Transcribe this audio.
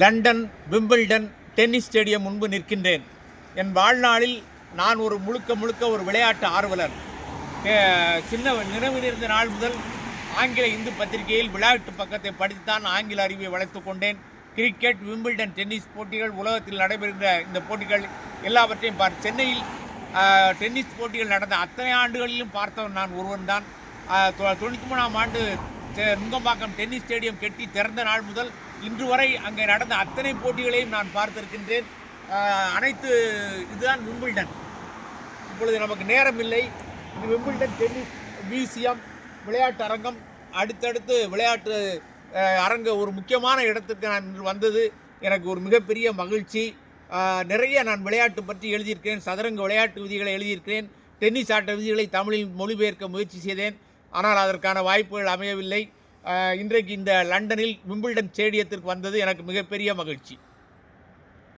London Wimbledon tennis stadium முன்பு நிற்கின்றேன். என் வாழ்நாளில் நான் ஒரு முழுக்க முழுக்க ஒரு விளையாட்டு ஆர்வலர். சின்ன நினைவு நாள் முதல் ஆங்கில இந்து பத்திரிகையில் விளையாட்டு பக்கத்தை படித்துத்தான் ஆங்கில அறிவை வளர்த்து கொண்டேன். கிரிக்கெட் விம்பிள்டன் டென்னிஸ் போட்டிகள் உலகத்தில் நடைபெறுகிற இந்த போட்டிகள் எல்லாவற்றையும் பார் சென்னையில் டென்னிஸ் போட்டிகள் நடந்த அத்தனை ஆண்டுகளிலும் பார்த்தவன் நான் ஒருவன் தான் தொண்ணூற்றி மூணாம் ஆண்டு நுங்கம்பாக்கம் டென்னிஸ் ஸ்டேடியம் கெட்டி திறந்த நாள் முதல் இன்று வரை அங்கே நடந்த அத்தனை போட்டிகளையும் நான் பார்த்திருக்கின்றேன். அனைத்து இதுதான் விம்பிள்டன். இப்பொழுது நமக்கு நேரம் இல்லை. இது விம்பிள்டன் டென்னிஸ் மியூசியம் விளையாட்டு அரங்கம். அடுத்தடுத்து விளையாட்டு அரங்க ஒரு முக்கியமான இடத்துக்கு நான் இன்று வந்தது. எனக்கு ஒரு மிகப்பெரிய மகிழ்ச்சி. நிறைய நான் விளையாட்டு பற்றி எழுதியிருக்கிறேன். சதுரங்க விளையாட்டு விதிகளை எழுதியிருக்கிறேன். டென்னிஸ் ஆட்ட விதிகளை தமிழில் மொழிபெயர்க்க முயற்சி செய்தேன். ஆனால் அதற்கான வாய்ப்புகள் அமையவில்லை. இன்றைக்கு இந்த லண்டனில் விம்பிள்டன் ஸ்டேடியத்திற்கு வந்தது எனக்கு மிகப்பெரிய மகிழ்ச்சி.